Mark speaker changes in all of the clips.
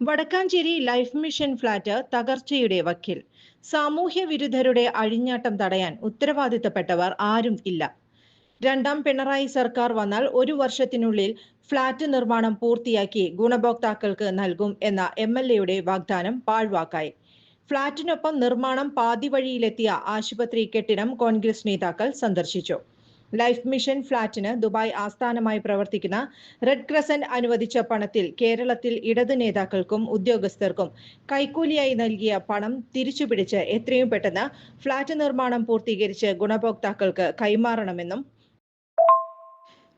Speaker 1: Vadakkanchery life mission flat തകർച്ചയുടെ വക്കിൽ. സാമൂഹ്യ വിരുദ്ധരുടെ അഴിഞ്ഞാട്ടം തടയാൻ ഉത്തരവാദിത്തപ്പെട്ടവർ ആരും ഇല്ല. രണ്ടാം പിണറായി സർക്കാർ വന്നാൽ ഒരു വർഷത്തിനുള്ളിൽ ഫ്ളാറ്റ് നിർമ്മാണം പൂർത്തിയാക്കി ഗുണഭോക്താക്കൾക്ക് നൽകും എന്ന എം എൽ എയുടെ വാഗ്ദാനം പാഴ്വാക്കായി. ഫ്ളാറ്റിനൊപ്പം നിർമ്മാണം പാതിവഴിയിലെത്തിയ ആശുപത്രി കെട്ടിടം കോൺഗ്രസ് നേതാക്കൾ സന്ദർശിച്ചു. ലൈഫ് മിഷൻ ഫ്ളാറ്റിന് ദുബായ് ആസ്ഥാനമായി പ്രവർത്തിക്കുന്ന റെഡ് ക്രസന്റ് അനുവദിച്ച പണത്തിൽ കേരളത്തിൽ ഇടത് നേതാക്കൾക്കും ഉദ്യോഗസ്ഥർക്കും കൈക്കൂലിയായി നൽകിയ പണം തിരിച്ചുപിടിച്ച് എത്രയും പെട്ടെന്ന് ഫ്ളാറ്റ് നിർമ്മാണം പൂർത്തീകരിച്ച് ഗുണഭോക്താക്കൾക്ക് കൈമാറണമെന്നും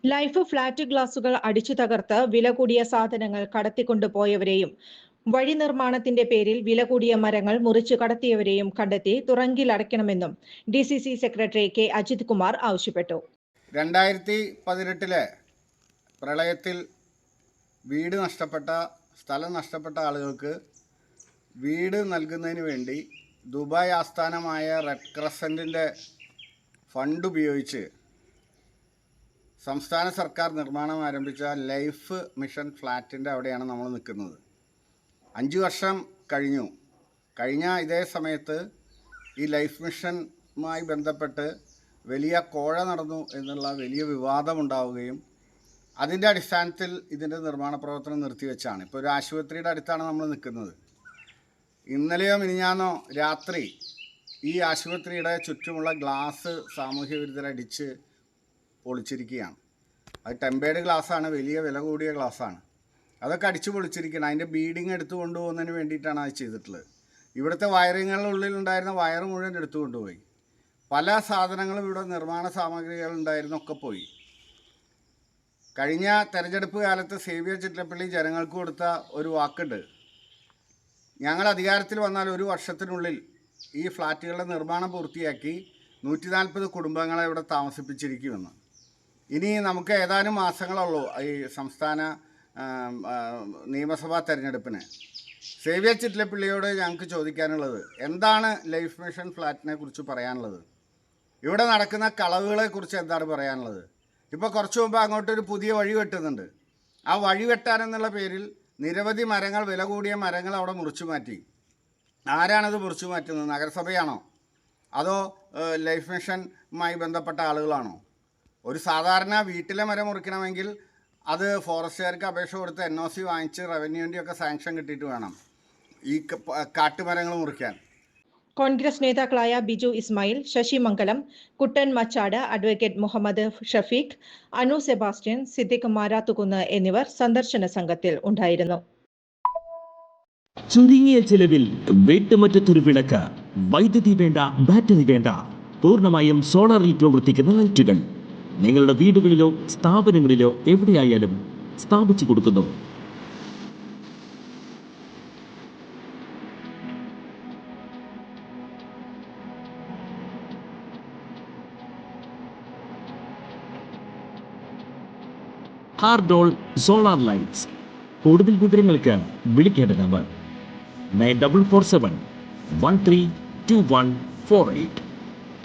Speaker 1: ലൈഫ് ഫ്ളാറ്റ് ഗ്ലാസുകൾ അടിച്ചു തകർത്ത് വില കൂടിയ സാധനങ്ങൾ കടത്തിക്കൊണ്ടുപോയവരെയും വഴി നിർമ്മാണത്തിന്റെ പേരിൽ വില കൂടിയ മരങ്ങൾ മുറിച്ചു കടത്തിയവരെയും കണ്ടെത്തി തുറങ്കിലടയ്ക്കണമെന്നും D C C secretary K Ajith Kumar ആവശ്യപ്പെട്ടു.
Speaker 2: രണ്ടായിരത്തി പതിനെട്ടിലെ പ്രളയത്തിൽ വീട് നഷ്ടപ്പെട്ട സ്ഥലം നഷ്ടപ്പെട്ട ആളുകൾക്ക് വീട് നൽകുന്നതിന് വേണ്ടി ദുബായ് ആസ്ഥാനമായ റെഡ് ക്രസന്റിന്റെ ഫണ്ട് ഉപയോഗിച്ച് സംസ്ഥാന സർക്കാർ നിർമ്മാണം ആരംഭിച്ച ലൈഫ് മിഷൻ ഫ്ലാറ്റിന്റെ അവിടെയാണ് നമ്മൾ നിൽക്കുന്നത്. അഞ്ച് വർഷം കഴിഞ്ഞു. കഴിഞ്ഞ ഇതേ സമയത്ത് ഈ ലൈഫ് മിഷനുമായി ബന്ധപ്പെട്ട് വലിയ കോഴ നടന്നു എന്നുള്ള വലിയ വിവാദമുണ്ടാവുകയും അതിന്റെ അടിസ്ഥാനത്തിൽ ഇതിന്റെ നിർമ്മാണ പ്രവർത്തനം നിർത്തിവെച്ചാണ്. ഇപ്പോൾ ഒരു ആശുപത്രിയുടെ അടുത്താണ് നമ്മൾ നിൽക്കുന്നത്. ഇന്നലെയോ മിനിഞ്ഞാന്നോ രാത്രി ഈ ആശുപത്രിയുടെ ചുറ്റുമുള്ള ഗ്ലാസ് സാമൂഹ്യ വിരുദ്ധരടിച്ച് പൊളിച്ചിരിക്കുകയാണ്. അത് ടെമ്പേർഡ് ഗ്ലാസ്സാണ് വലിയ വില കൂടിയ ഗ്ലാസ്സാണ്. അതൊക്കെ അടിച്ചു പൊളിച്ചിരിക്കണം. അതിന്റെ ബീഡിങ് എടുത്തു കൊണ്ടുപോകുന്നതിന് വേണ്ടിയിട്ടാണ് അത് ചെയ്തിട്ടുള്ളത്. ഇവിടുത്തെ വയറിങ്ങുകളുടെ ഉള്ളിലുണ്ടായിരുന്ന വയർ മുഴുവൻ എടുത്തു കൊണ്ടുപോയി. പല സാധനങ്ങളും ഇവിടെ നിർമ്മാണ സാമഗ്രികൾ ഉണ്ടായിരുന്നൊക്കെ പോയി. കഴിഞ്ഞ തെരഞ്ഞെടുപ്പ് കാലത്ത് സേവിയർ ചിറ്റപ്പള്ളി ജനങ്ങൾക്ക് കൊടുത്ത ഒരു വാക്കുണ്ട്. ഞങ്ങൾ അധികാരത്തിൽ വന്നാൽ ഒരു വർഷത്തിനുള്ളിൽ ഈ ഫ്ലാറ്റുകളുടെ നിർമ്മാണം പൂർത്തിയാക്കി നൂറ്റി നാൽപ്പത് കുടുംബങ്ങളെ ഇവിടെ താമസിപ്പിച്ചിരിക്കുമെന്ന്. ഇനി നമുക്ക് ഏതാനും മാസങ്ങളുള്ളൂ ഈ സംസ്ഥാന നിയമസഭാ തെരഞ്ഞെടുപ്പിന്. സേവ്യ ചിറ്റിലപ്പിള്ളിയോട് ഞങ്ങൾക്ക് ചോദിക്കാനുള്ളത് എന്താണ് ലൈഫ് മിഷൻ ഫ്ലാറ്റിനെ കുറിച്ച് പറയാനുള്ളത്? ഇവിടെ നടക്കുന്ന കളവുകളെ കുറിച്ച് എന്താണ് പറയാനുള്ളത്? ഇപ്പോൾ കുറച്ച് മുമ്പ് അങ്ങോട്ടൊരു പുതിയ വഴി വെട്ടുന്നുണ്ട്. ആ വഴി വെട്ടാനെന്നുള്ള പേരിൽ നിരവധി മരങ്ങൾ വില കൂടിയ മരങ്ങൾ അവിടെ മുറിച്ചു മാറ്റി. ആരാണത് മുറിച്ചു മാറ്റുന്നത്? നഗരസഭയാണോ? അതോ ലൈഫ് മിഷനുമായി ബന്ധപ്പെട്ട ആളുകളാണോ? ഒരു സാധാരണ വീട്ടിലെ മരം മുറിക്കണമെങ്കിൽ അത് ഫോറസ്റ്റുകാർക്ക് അപേക്ഷ കൊടുത്ത് എൻ ഒ സി വാങ്ങിച്ച് റവന്യൂവിന്റെ ഒക്കെ സാങ്ഷൻ കിട്ടിയിട്ട് വേണം. ഈ കാട്ടുമരങ്ങൾ മുറിക്കാൻ.
Speaker 1: കോൺഗ്രസ് നേതാക്കളായ ബിജു ഇസ്മായിൽ ശശി മംഗലം കുട്ടൻ മച്ചാട് അഡ്വക്കേറ്റ് മുഹമ്മദ് ഷഫീഖ് അനു സെബാസ്റ്റ്യൻ സിദ്ദിഖ് മാരാത്തുകുന്ന് എന്നിവർ സന്ദർശന സംഘത്തിൽ ഉണ്ടായിരുന്നു.
Speaker 3: ചുരുങ്ങിയ ചെലവിൽ വീട്ടുമുറ്റത്തൊരു വിളക്ക്. വൈദ്യുതി വേണ്ട ബാറ്ററി വേണ്ട. പൂർണമായും സോളാറിൽ പ്രവർത്തിക്കുന്ന ലൈറ്റുകൾ. നിങ്ങളുടെ വീടുകളിലോ സ്ഥാപനങ്ങളിലോ എവിടെയായാലും സ്ഥാപിച്ചു കൊടുക്കുന്നു. ഹാർഡോൾ സോളാർ ലൈറ്റ്സ്. കൂടുതൽ വിവരങ്ങൾക്ക് വിളിക്കേണ്ട number nine double four seven one three two one four eight.